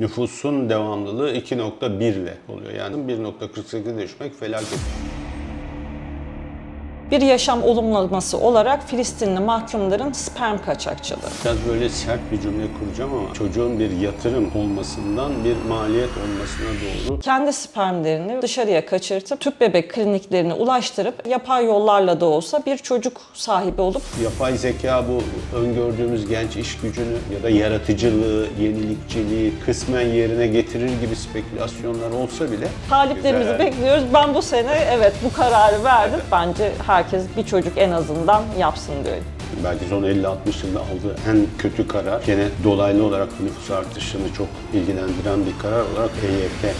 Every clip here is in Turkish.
Nüfusun devamlılığı 2.1 ile oluyor. Yani 1.48'e düşmek felaket. Bir yaşam olumlaması olarak Filistinli mahkumların sperm kaçakçılığı. Biraz böyle sert bir cümle kuracağım ama çocuğun bir yatırım olmasından bir maliyet olmasına doğru Kendi spermlerini dışarıya kaçırtıp tüp bebek kliniklerine ulaştırıp yapay yollarla da olsa bir çocuk sahibi olup yapay zeka bu öngördüğümüz genç iş gücünü ya da yaratıcılığı, yenilikçiliği kısmen yerine getirir gibi spekülasyonlar olsa bile taliplerimizi bekliyoruz. Ben bu sene evet bu kararı verdim. Bence herkes bir çocuk en azından yapsın diyorum. belki son 50-60 yılda aldığı en kötü karar gene dolaylı olarak nüfus artışını çok ilgilendiren bir karar olarak EYT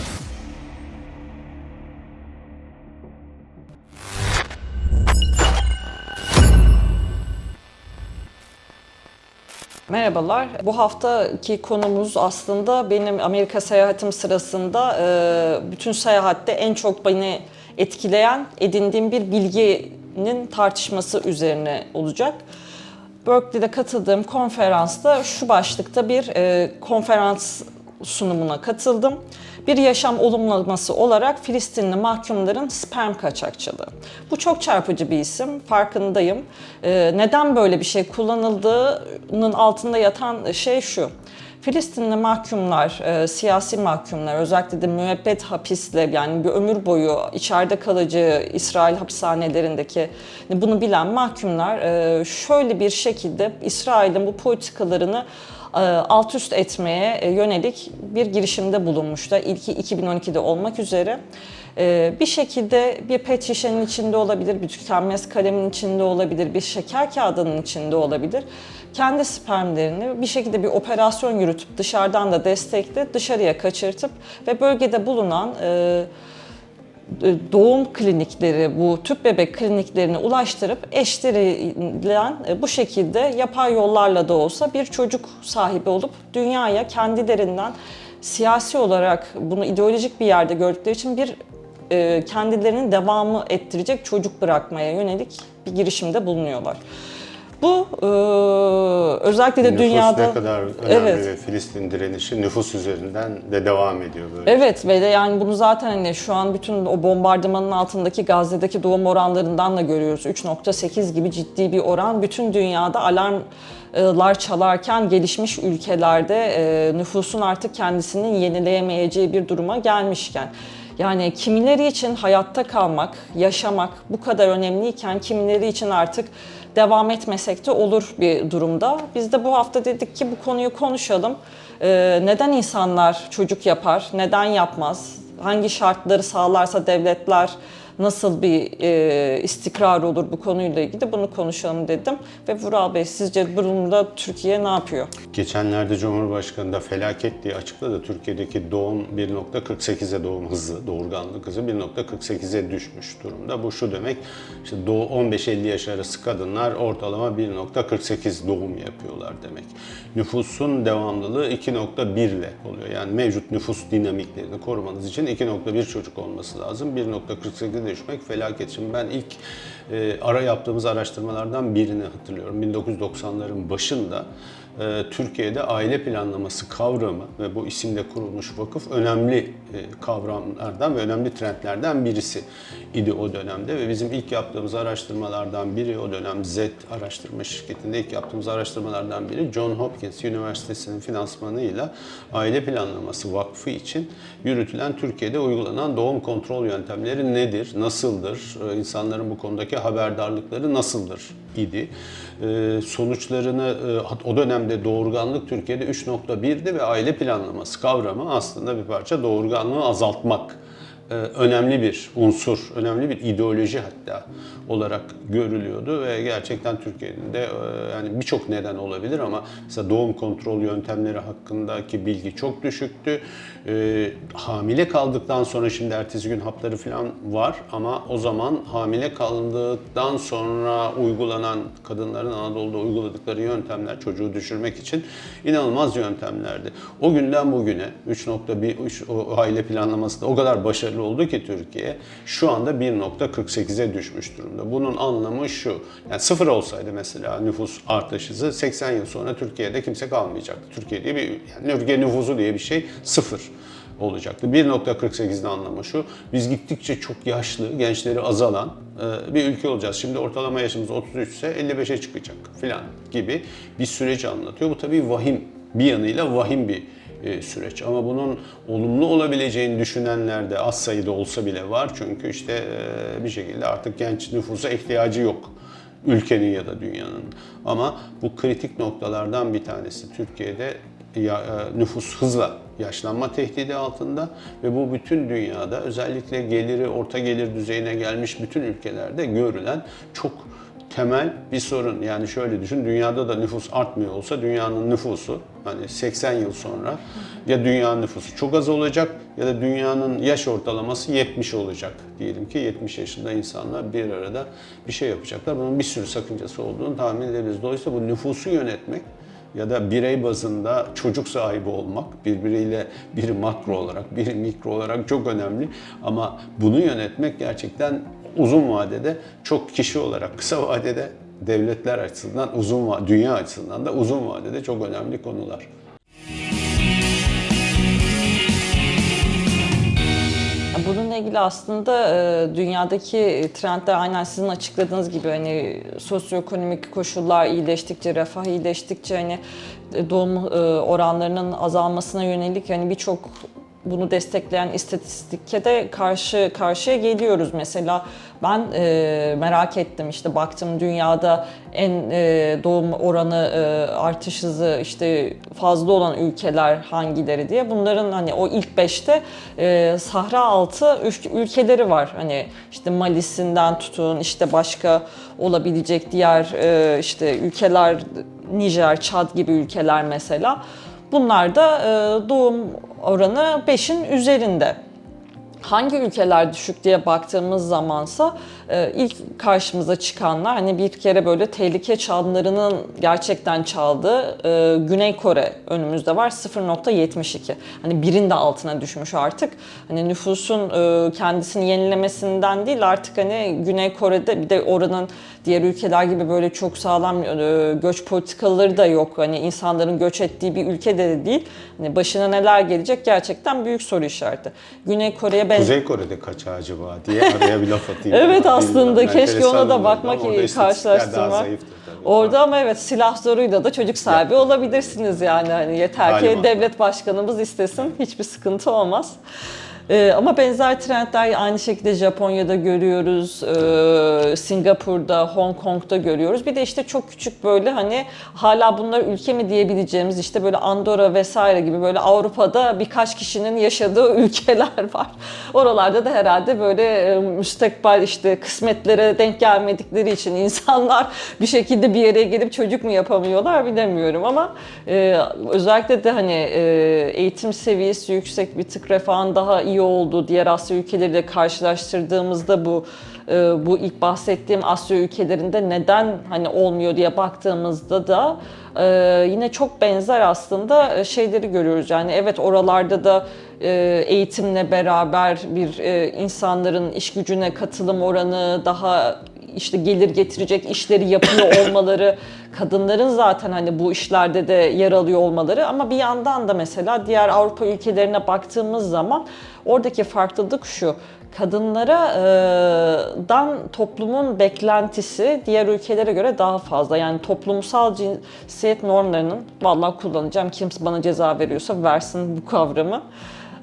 Merhabalar. Bu haftaki konumuz aslında benim Amerika seyahatim sırasında e, bütün seyahatte en çok beni etkileyen edindiğim bir bilginin tartışması üzerine olacak. Berkeley'de katıldığım konferansta şu başlıkta bir e, konferans sunumuna katıldım. Bir yaşam olumlaması olarak Filistinli mahkumların sperm kaçakçılığı. Bu çok çarpıcı bir isim, farkındayım. Ee, neden böyle bir şey kullanıldığının altında yatan şey şu. Filistinli mahkumlar, e, siyasi mahkumlar, özellikle de müebbet hapisle yani bir ömür boyu içeride kalıcı İsrail hapishanelerindeki bunu bilen mahkumlar e, şöyle bir şekilde İsrail'in bu politikalarını e, alt üst etmeye e, yönelik bir girişimde bulunmuşlar. İlki 2012'de olmak üzere. E, Bir şekilde bir pet şişenin içinde olabilir, bir tükenmez kalemin içinde olabilir, bir şeker kağıdının içinde olabilir. Kendi spermlerini bir şekilde bir operasyon yürütüp dışarıdan da destekle dışarıya kaçırtıp ve bölgede bulunan e, doğum klinikleri, bu tüp bebek kliniklerine ulaştırıp eşleriyle bu şekilde yapay yollarla da olsa bir çocuk sahibi olup dünyaya kendilerinden siyasi olarak bunu ideolojik bir yerde gördükleri için bir e, kendilerinin devamı ettirecek çocuk bırakmaya yönelik bir girişimde bulunuyorlar. Bu e, özellikle de nüfus dünyada ne kadar önemli Evet. ve Filistin direnişi nüfus üzerinden de devam ediyor böyle. Evet ve de yani bunu zaten hani şu an bütün o bombardımanın altındaki Gazze'deki doğum oranlarından da görüyoruz. 3.8 gibi ciddi bir oran. Bütün dünyada alarmlar çalarken gelişmiş ülkelerde e, nüfusun artık kendisini yenileyemeyeceği bir duruma gelmişken. Yani kimileri için hayatta kalmak, yaşamak bu kadar önemliyken kimileri için artık devam etmesek de olur bir durumda. Biz de bu hafta dedik ki bu konuyu konuşalım. Ee, neden insanlar çocuk yapar, neden yapmaz, hangi şartları sağlarsa devletler nasıl bir e, istikrar olur bu konuyla ilgili bunu konuşalım dedim. Ve Vural Bey sizce durumda Türkiye ne yapıyor? Geçenlerde Cumhurbaşkanı da felaket diye açıkladı. Türkiye'deki doğum 1.48'e doğum hızı, doğurganlık hızı 1.48'e düşmüş durumda. Bu şu demek, işte doğu 15-50 yaş arası kadınlar ortalama 1.48 doğum yapıyorlar demek. Nüfusun devamlılığı 2.1 ile oluyor. Yani mevcut nüfus dinamiklerini korumanız için 2.1 çocuk olması lazım. 1.48'e düşmek felaket. Şimdi ben ilk e, ara yaptığımız araştırmalardan birini hatırlıyorum. 1990'ların başında Türkiye'de aile planlaması kavramı ve bu isimle kurulmuş vakıf önemli e, kavramlardan ve önemli trendlerden birisi idi o dönemde ve bizim ilk yaptığımız araştırmalardan biri o dönem Z araştırma şirketinde ilk yaptığımız araştırmalardan biri John Hopkins Üniversitesi'nin finansmanıyla aile planlaması vakfı için yürütülen Türkiye'de uygulanan doğum kontrol yöntemleri nedir, nasıldır, e, insanların bu konudaki haberdarlıkları nasıldır idi. E, sonuçlarını e, o dönemde doğurganlık Türkiye'de 3.1'di ve aile planlaması kavramı aslında bir parça doğurganlığı azaltmak önemli bir unsur, önemli bir ideoloji hatta olarak görülüyordu ve gerçekten Türkiye'nin de e, yani birçok neden olabilir ama mesela doğum kontrol yöntemleri hakkındaki bilgi çok düşüktü. E, hamile kaldıktan sonra şimdi ertesi gün hapları falan var ama o zaman hamile kaldıktan sonra uygulanan kadınların Anadolu'da uyguladıkları yöntemler çocuğu düşürmek için inanılmaz yöntemlerdi. O günden bugüne 3.1 üç- o aile planlamasında o kadar başarılı oldu ki Türkiye şu anda 1.48'e düşmüş durumda. Bunun anlamı şu. Yani sıfır olsaydı mesela nüfus artış hızı 80 yıl sonra Türkiye'de kimse kalmayacaktı. Türkiye diye bir yani Türkiye nüfusu diye bir şey sıfır olacaktı. 1.48'in anlamı şu. Biz gittikçe çok yaşlı, gençleri azalan e, bir ülke olacağız. Şimdi ortalama yaşımız 33 ise 55'e çıkacak filan gibi bir süreç anlatıyor. Bu tabii vahim bir yanıyla vahim bir süreç. Ama bunun olumlu olabileceğini düşünenler de az sayıda olsa bile var. Çünkü işte e, bir şekilde artık genç nüfusa ihtiyacı yok ülkenin ya da dünyanın. Ama bu kritik noktalardan bir tanesi. Türkiye'de ya, e, nüfus hızla yaşlanma tehdidi altında ve bu bütün dünyada özellikle geliri orta gelir düzeyine gelmiş bütün ülkelerde görülen çok temel bir sorun. Yani şöyle düşün, dünyada da nüfus artmıyor olsa dünyanın nüfusu hani 80 yıl sonra ya dünyanın nüfusu çok az olacak ya da dünyanın yaş ortalaması 70 olacak. Diyelim ki 70 yaşında insanlar bir arada bir şey yapacaklar. Bunun bir sürü sakıncası olduğunu tahmin edebiliriz. Dolayısıyla bu nüfusu yönetmek ya da birey bazında çocuk sahibi olmak birbiriyle bir makro olarak, bir mikro olarak çok önemli. Ama bunu yönetmek gerçekten uzun vadede çok kişi olarak kısa vadede devletler açısından uzun dünya açısından da uzun vadede çok önemli konular. Bununla ilgili aslında e, dünyadaki trendler aynen sizin açıkladığınız gibi hani sosyoekonomik koşullar iyileştikçe, refah iyileştikçe hani e, doğum e, oranlarının azalmasına yönelik hani birçok bunu destekleyen istatistike de karşı karşıya geliyoruz. Mesela ben e, merak ettim işte baktım dünyada en e, doğum oranı e, artış hızı işte fazla olan ülkeler hangileri diye. Bunların hani o ilk beşte e, Sahra altı ül- ülkeleri var. Hani işte Mali'sinden tutun işte başka olabilecek diğer e, işte ülkeler Nijer, Çad gibi ülkeler mesela. Bunlar da e, doğum oranı 5'in üzerinde. Hangi ülkeler düşük diye baktığımız zamansa e, ilk karşımıza çıkanlar hani bir kere böyle tehlike çanlarının gerçekten çaldığı e, Güney Kore önümüzde var 0.72. Hani birin de altına düşmüş artık. Hani nüfusun e, kendisini yenilemesinden değil artık hani Güney Kore'de bir de oranın diğer ülkeler gibi böyle çok sağlam e, göç politikaları da yok. Hani insanların göç ettiği bir ülkede de değil. Hani başına neler gelecek gerçekten büyük soru işareti. Güney Kore'ye ben Kuzey Kore'de kaç acaba diye araya bir laf atayım. Evet aslında Bilmiyorum, keşke ona da bakmak iyi istatistikler karşılaştırma. Daha zayıftır tabii. Orada ama evet silah zoruyla da çocuk sahibi olabilirsiniz yani. Hani yeter ki Galiba. devlet başkanımız istesin hiçbir sıkıntı olmaz. Ee, ama benzer trendler aynı şekilde Japonya'da görüyoruz, ee, Singapur'da, Hong Kong'da görüyoruz. Bir de işte çok küçük böyle hani hala bunlar ülke mi diyebileceğimiz işte böyle Andorra vesaire gibi böyle Avrupa'da birkaç kişinin yaşadığı ülkeler var. Oralarda da herhalde böyle e, müstakbel işte kısmetlere denk gelmedikleri için insanlar bir şekilde bir yere gelip çocuk mu yapamıyorlar bilemiyorum ama e, özellikle de hani e, eğitim seviyesi yüksek bir tık refahın daha iyi olduğu diğer Asya ülkeleriyle karşılaştırdığımızda bu e, bu ilk bahsettiğim Asya ülkelerinde neden hani olmuyor diye baktığımızda da e, yine çok benzer aslında e, şeyleri görüyoruz. Yani evet oralarda da eğitimle beraber bir insanların iş gücüne katılım oranı daha işte gelir getirecek işleri yapıyor olmaları, kadınların zaten hani bu işlerde de yer alıyor olmaları ama bir yandan da mesela diğer Avrupa ülkelerine baktığımız zaman oradaki farklılık şu. Kadınlara e, dan toplumun beklentisi diğer ülkelere göre daha fazla. Yani toplumsal cinsiyet normlarının vallahi kullanacağım kimse bana ceza veriyorsa versin bu kavramı.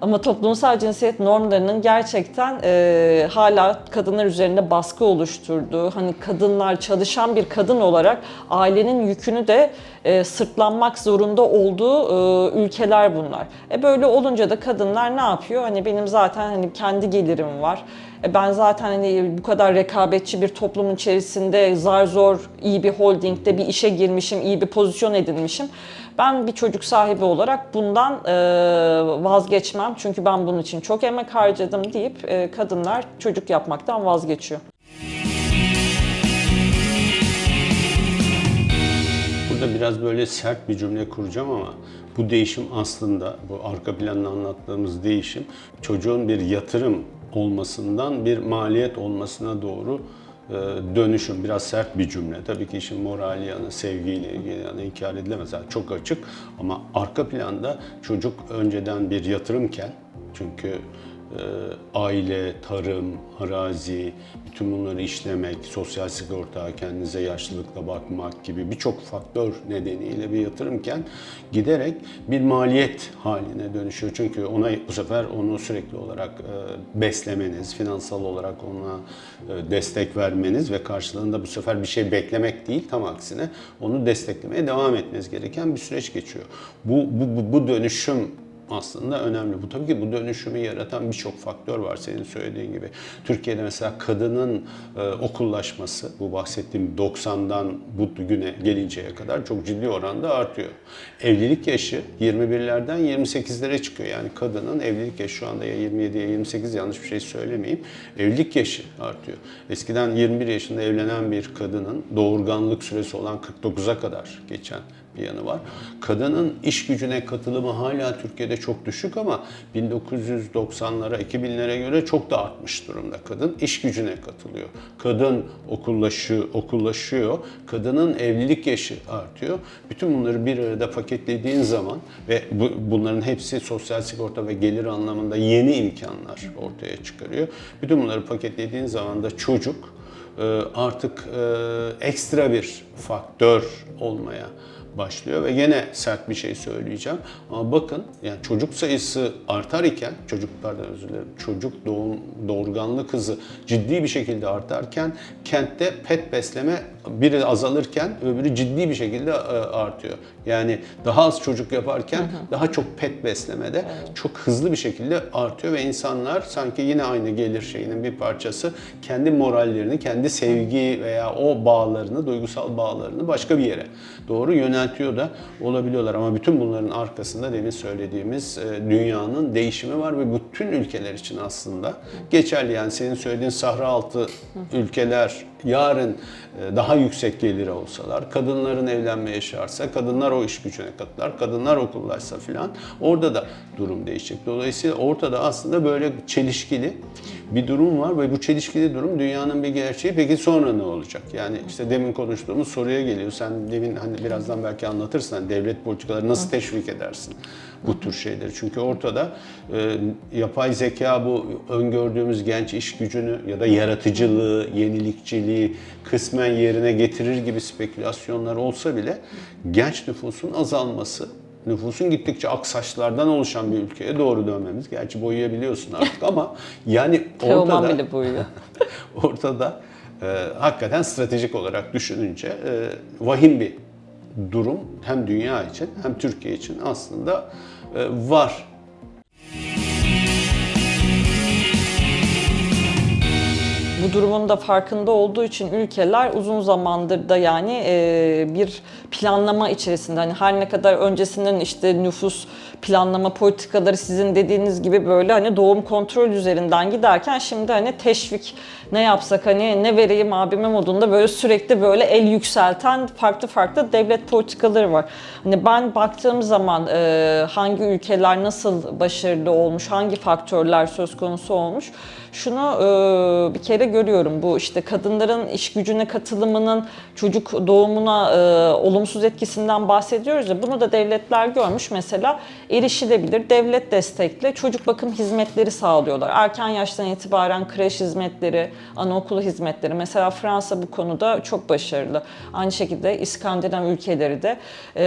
Ama toplumsal cinsiyet normlarının gerçekten e, hala kadınlar üzerinde baskı oluşturduğu, hani kadınlar çalışan bir kadın olarak ailenin yükünü de e, sırtlanmak zorunda olduğu e, ülkeler bunlar. E böyle olunca da kadınlar ne yapıyor? Hani benim zaten hani kendi gelirim var. E ben zaten hani bu kadar rekabetçi bir toplumun içerisinde zar zor iyi bir holdingde bir işe girmişim, iyi bir pozisyon edinmişim. Ben bir çocuk sahibi olarak bundan e, vazgeçmem çünkü ben bunun için çok emek harcadım deyip e, kadınlar çocuk yapmaktan vazgeçiyor. Burada biraz böyle sert bir cümle kuracağım ama bu değişim aslında bu arka planda anlattığımız değişim çocuğun bir yatırım olmasından bir maliyet olmasına doğru dönüşüm. Biraz sert bir cümle. Tabii ki işin moral yanı, sevgiyle ilgili yanı inkar edilemez. Yani çok açık ama arka planda çocuk önceden bir yatırımken çünkü aile, tarım, arazi, bütün bunları işlemek, sosyal sigorta, kendinize yaşlılıkla bakmak gibi birçok faktör nedeniyle bir yatırımken giderek bir maliyet haline dönüşüyor. Çünkü ona bu sefer onu sürekli olarak e, beslemeniz, finansal olarak ona e, destek vermeniz ve karşılığında bu sefer bir şey beklemek değil, tam aksine onu desteklemeye devam etmeniz gereken bir süreç geçiyor. Bu, bu, bu, bu dönüşüm aslında önemli. Bu tabii ki bu dönüşümü yaratan birçok faktör var senin söylediğin gibi. Türkiye'de mesela kadının e, okullaşması, bu bahsettiğim 90'dan bu güne gelinceye kadar çok ciddi oranda artıyor. Evlilik yaşı 21'lerden 28'lere çıkıyor. Yani kadının evlilik yaşı şu anda ya 27 ya 28 yanlış bir şey söylemeyeyim. Evlilik yaşı artıyor. Eskiden 21 yaşında evlenen bir kadının doğurganlık süresi olan 49'a kadar geçen bir yanı var. Kadının iş gücüne katılımı hala Türkiye'de çok düşük ama 1990'lara, 2000'lere göre çok da artmış durumda. Kadın iş gücüne katılıyor. Kadın okullaşıyor, okullaşıyor. Kadının evlilik yaşı artıyor. Bütün bunları bir arada paketlediğin zaman ve bu, bunların hepsi sosyal sigorta ve gelir anlamında yeni imkanlar ortaya çıkarıyor. Bütün bunları paketlediğin zaman da çocuk e, artık e, ekstra bir faktör olmaya başlıyor ve gene sert bir şey söyleyeceğim. Ama bakın yani çocuk sayısı artar iken, çocuk pardon özür dilerim, çocuk doğum, doğurganlık hızı ciddi bir şekilde artarken kentte pet besleme biri azalırken öbürü ciddi bir şekilde e, artıyor. Yani daha az çocuk yaparken daha çok pet beslemede çok hızlı bir şekilde artıyor ve insanlar sanki yine aynı gelir şeyinin bir parçası kendi morallerini, kendi sevgi veya o bağlarını, duygusal bağlarını başka bir yere doğru yöneltiyor da olabiliyorlar. Ama bütün bunların arkasında demin söylediğimiz e, dünyanın değişimi var ve bütün ülkeler için aslında geçerli. Yani senin söylediğin sahra altı ülkeler yarın e, daha yüksek geliri olsalar, kadınların evlenme yaşı artsa, kadınlar o iş gücüne katılar, kadınlar okullaşsa filan orada da durum değişecek. Dolayısıyla ortada aslında böyle çelişkili bir durum var ve bu çelişkili durum dünyanın bir gerçeği. Peki sonra ne olacak? Yani işte demin konuştuğumuz soruya geliyor. Sen demin hani birazdan belki anlatırsın hani devlet politikaları nasıl teşvik edersin bu tür şeyleri? Çünkü ortada e, yapay zeka bu öngördüğümüz genç iş gücünü ya da yaratıcılığı, yenilikçiliği kısmen yerine getirir gibi spekülasyonlar olsa bile genç nüfusun azalması nüfusun gittikçe aksaçlardan oluşan bir ülkeye doğru dönmemiz. Gerçi boyayabiliyorsun artık ama yani ortada bile ortada e, hakikaten stratejik olarak düşününce e, vahim bir durum hem dünya için hem Türkiye için aslında e, var. Bu durumun da farkında olduğu için ülkeler uzun zamandır da yani e, bir planlama içerisinde hani her ne kadar öncesinden işte nüfus planlama politikaları sizin dediğiniz gibi böyle hani doğum kontrol üzerinden giderken şimdi hani teşvik ne yapsak hani ne vereyim abime modunda böyle sürekli böyle el yükselten farklı farklı devlet politikaları var. Hani ben baktığım zaman e, hangi ülkeler nasıl başarılı olmuş, hangi faktörler söz konusu olmuş şunu e, bir kere görüyorum. Bu işte kadınların iş gücüne katılımının çocuk doğumuna e, olumsuz etkisinden bahsediyoruz ya bunu da devletler görmüş. Mesela erişilebilir devlet destekli çocuk bakım hizmetleri sağlıyorlar. Erken yaştan itibaren kreş hizmetleri, anaokulu hizmetleri. Mesela Fransa bu konuda çok başarılı. Aynı şekilde İskandinav ülkeleri de e,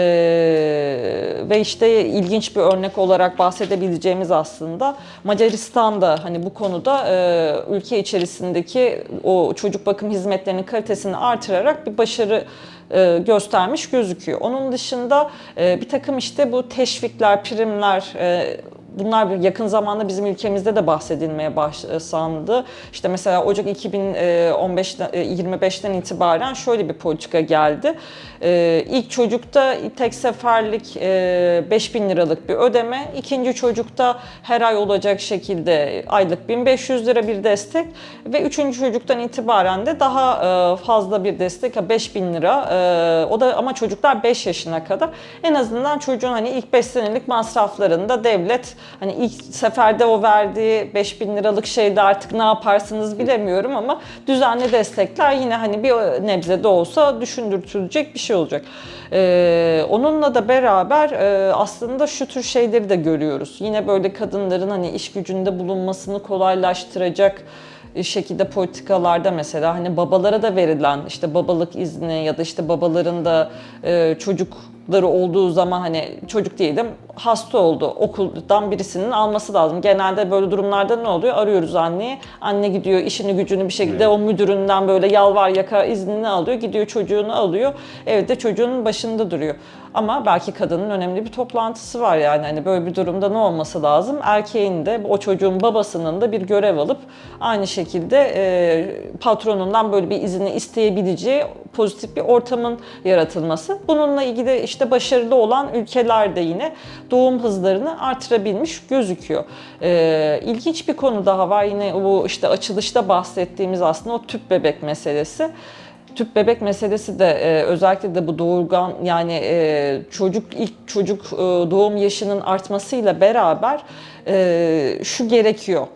ve işte ilginç bir örnek olarak bahsedebileceğimiz aslında Macaristan'da hani bu konuda e, ülke içerisindeki o çocuk bakım hizmetlerinin kalitesini artırarak bir başarı e, göstermiş gözüküyor. Onun dışında e, bir takım işte bu teşvikler, primler, Bunlar bir yakın zamanda bizim ülkemizde de bahsedilmeye başlandı. İşte mesela Ocak 2015'ten 25'ten itibaren şöyle bir politika geldi. Ee, ilk çocukta tek seferlik e, 5000 liralık bir ödeme, ikinci çocukta her ay olacak şekilde aylık 1500 lira bir destek ve üçüncü çocuktan itibaren de daha e, fazla bir destek 5000 lira. E, o da ama çocuklar 5 yaşına kadar en azından çocuğun hani ilk 5 senelik masraflarında devlet Hani ilk seferde o verdiği 5000 liralık şeyde artık ne yaparsınız bilemiyorum ama düzenli destekler yine hani bir nebze de olsa düşündürtülecek bir şey olacak. Ee, onunla da beraber e, aslında şu tür şeyleri de görüyoruz. Yine böyle kadınların hani iş gücünde bulunmasını kolaylaştıracak şekilde politikalarda mesela hani babalara da verilen işte babalık izni ya da işte babaların da e, çocukları olduğu zaman hani çocuk diyelim hasta oldu okuldan birisinin alması lazım. Genelde böyle durumlarda ne oluyor? Arıyoruz anneyi. Anne gidiyor işini gücünü bir şekilde o müdüründen böyle yalvar yakar iznini alıyor. Gidiyor çocuğunu alıyor. Evde çocuğun başında duruyor. Ama belki kadının önemli bir toplantısı var yani hani böyle bir durumda ne olması lazım? Erkeğin de o çocuğun babasının da bir görev alıp aynı şekilde e, patronundan böyle bir izni isteyebileceği pozitif bir ortamın yaratılması. Bununla ilgili işte başarılı olan ülkeler de yine doğum hızlarını artırabilmiş gözüküyor. E, ilginç bir konu daha var yine bu işte açılışta bahsettiğimiz aslında o tüp bebek meselesi. Tüp bebek meselesi de e, özellikle de bu doğurgan yani e, çocuk ilk çocuk e, doğum yaşının artmasıyla beraber e, şu gerekiyor.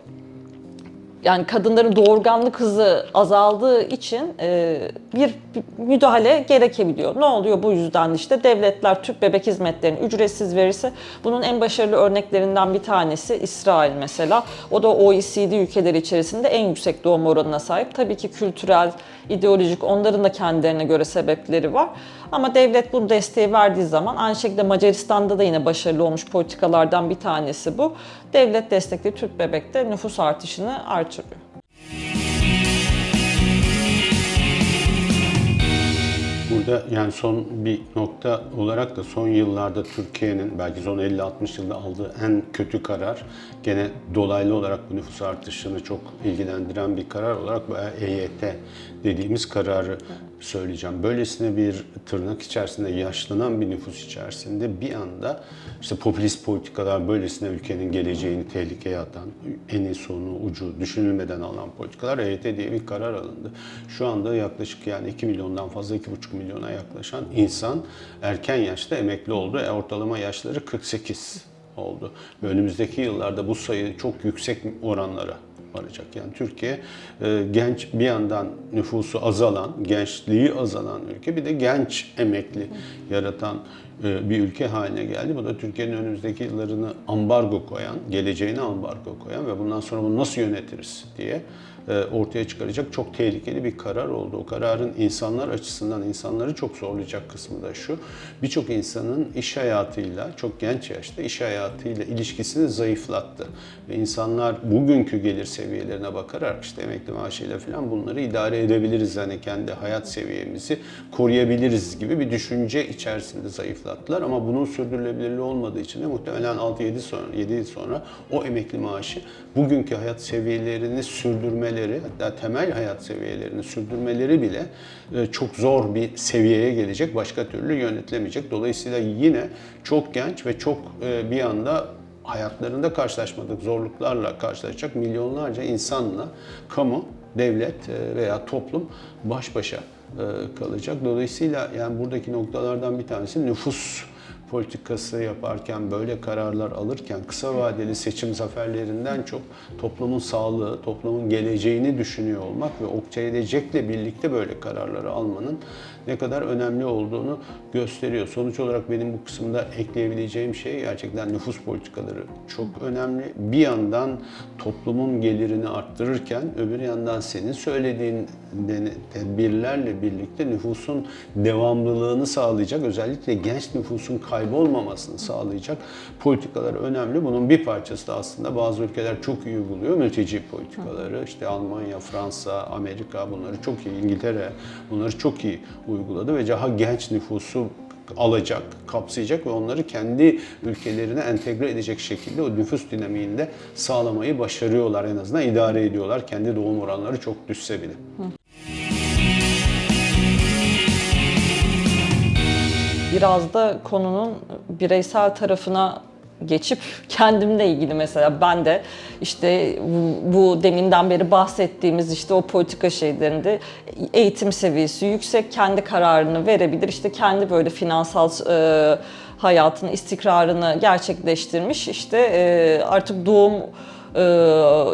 Yani kadınların doğurganlık hızı azaldığı için e, bir, müdahale gerekebiliyor. Ne oluyor bu yüzden işte devletler tüp bebek hizmetlerini ücretsiz verirse bunun en başarılı örneklerinden bir tanesi İsrail mesela. O da OECD ülkeleri içerisinde en yüksek doğum oranına sahip. Tabii ki kültürel, ideolojik onların da kendilerine göre sebepleri var. Ama devlet bu desteği verdiği zaman aynı şekilde Macaristan'da da yine başarılı olmuş politikalardan bir tanesi bu. Devlet destekli tüp bebekte nüfus artışını artırıyor. Burada yani son bir nokta olarak da son yıllarda Türkiye'nin belki son 50-60 yılda aldığı en kötü karar gene dolaylı olarak bu nüfus artışını çok ilgilendiren bir karar olarak bu EYT dediğimiz kararı söyleyeceğim. Böylesine bir tırnak içerisinde yaşlanan bir nüfus içerisinde bir anda işte popülist politikalar böylesine ülkenin geleceğini tehlikeye atan, eni sonu ucu düşünülmeden alınan politikalar EYT diye bir karar alındı. Şu anda yaklaşık yani 2 milyondan fazla 2,5 milyona yaklaşan insan erken yaşta emekli oldu. E, ortalama yaşları 48 oldu. Ve önümüzdeki yıllarda bu sayı çok yüksek oranlara varacak. Yani Türkiye e, genç bir yandan nüfusu azalan, gençliği azalan ülke bir de genç emekli yaratan e, bir ülke haline geldi. Bu da Türkiye'nin önümüzdeki yıllarını ambargo koyan, geleceğine ambargo koyan ve bundan sonra bunu nasıl yönetiriz diye ortaya çıkaracak çok tehlikeli bir karar oldu. O kararın insanlar açısından insanları çok zorlayacak kısmı da şu. Birçok insanın iş hayatıyla, çok genç yaşta iş hayatıyla ilişkisini zayıflattı. Ve insanlar bugünkü gelir seviyelerine bakarak işte emekli maaşıyla falan bunları idare edebiliriz. Hani kendi hayat seviyemizi koruyabiliriz gibi bir düşünce içerisinde zayıflattılar. Ama bunun sürdürülebilirliği olmadığı için de muhtemelen 6-7 sonra 7 yıl sonra o emekli maaşı bugünkü hayat seviyelerini sürdürmeleri hatta temel hayat seviyelerini sürdürmeleri bile e, çok zor bir seviyeye gelecek. Başka türlü yönetilemeyecek. Dolayısıyla yine çok genç ve çok e, bir anda hayatlarında karşılaşmadık zorluklarla karşılaşacak milyonlarca insanla kamu, devlet e, veya toplum baş başa kalacak. Dolayısıyla yani buradaki noktalardan bir tanesi nüfus politikası yaparken, böyle kararlar alırken kısa vadeli seçim zaferlerinden çok toplumun sağlığı, toplumun geleceğini düşünüyor olmak ve o gelecekle birlikte böyle kararları almanın ne kadar önemli olduğunu gösteriyor. Sonuç olarak benim bu kısımda ekleyebileceğim şey gerçekten nüfus politikaları çok önemli. Bir yandan toplumun gelirini arttırırken öbür yandan senin söylediğin tedbirlerle birlikte nüfusun devamlılığını sağlayacak, özellikle genç nüfusun kaybolmamasını sağlayacak politikalar önemli. Bunun bir parçası da aslında bazı ülkeler çok iyi uyguluyor. Mülteci politikaları, işte Almanya, Fransa, Amerika bunları çok iyi, İngiltere bunları çok iyi uyguladı ve daha genç nüfusu alacak, kapsayacak ve onları kendi ülkelerine entegre edecek şekilde o nüfus dinamiğinde sağlamayı başarıyorlar en azından idare ediyorlar. Kendi doğum oranları çok düşse bile. Biraz da konunun bireysel tarafına geçip kendimle ilgili mesela ben de işte bu, deminden beri bahsettiğimiz işte o politika şeylerinde eğitim seviyesi yüksek kendi kararını verebilir işte kendi böyle finansal e, hayatını, istikrarını gerçekleştirmiş. İşte e, artık doğum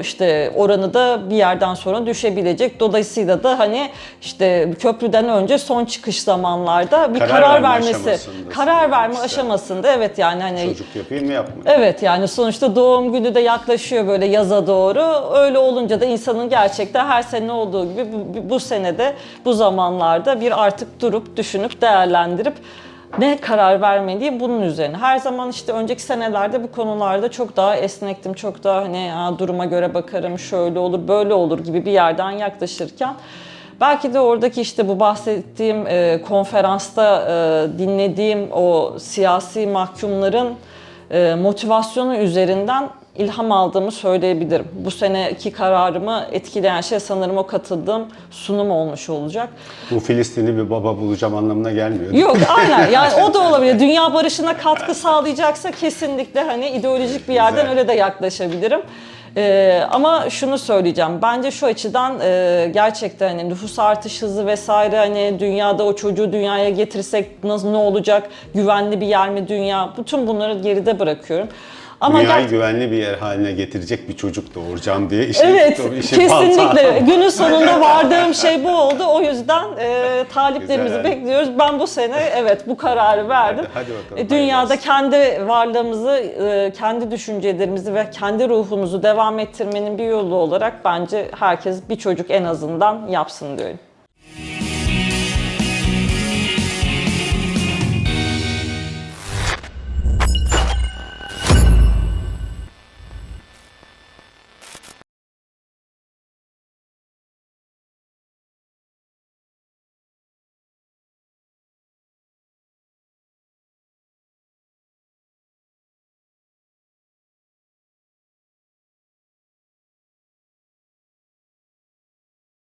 işte oranı da bir yerden sonra düşebilecek. Dolayısıyla da hani işte köprüden önce son çıkış zamanlarda bir Karar karar, verme vermesi, karar verme işte. aşamasında evet yani hani Çocuk yapayım mı yapmayayım? Evet yani sonuçta doğum günü de yaklaşıyor böyle yaza doğru. Öyle olunca da insanın gerçekten her sene olduğu gibi bu, bu senede bu zamanlarda bir artık durup düşünüp değerlendirip ne karar vermeliyim bunun üzerine. Her zaman işte önceki senelerde bu konularda çok daha esnektim. Çok daha hani "Aa, duruma göre bakarım şöyle olur böyle olur gibi bir yerden yaklaşırken Belki de oradaki işte bu bahsettiğim e, konferansta e, dinlediğim o siyasi mahkumların e, motivasyonu üzerinden ilham aldığımı söyleyebilirim. Bu seneki kararımı etkileyen şey sanırım o katıldığım sunum olmuş olacak. Bu Filistinli bir baba bulacağım anlamına gelmiyor. Yok aynen yani o da olabilir. Dünya barışına katkı sağlayacaksa kesinlikle hani ideolojik bir yerden Güzel. öyle de yaklaşabilirim. Ee, ama şunu söyleyeceğim. Bence şu açıdan e, gerçekten hani nüfus artış hızı vesaire hani dünyada o çocuğu dünyaya getirsek nasıl ne olacak? Güvenli bir yer mi dünya? Bütün bunları geride bırakıyorum. Ama Dünyayı ger- güvenli bir yer haline getirecek bir çocuk doğuracağım diye işi, Evet, o işi kesinlikle. Günün sonunda vardığım şey bu oldu. O yüzden e, taliplerimizi Güzel. bekliyoruz. Ben bu sene evet bu kararı verdim. Hadi- hadi bakalım, E, Dünyada kendi varlığımızı, e, kendi düşüncelerimizi ve kendi ruhumuzu devam ettirmenin bir yolu olarak bence herkes bir çocuk en azından yapsın diyorum.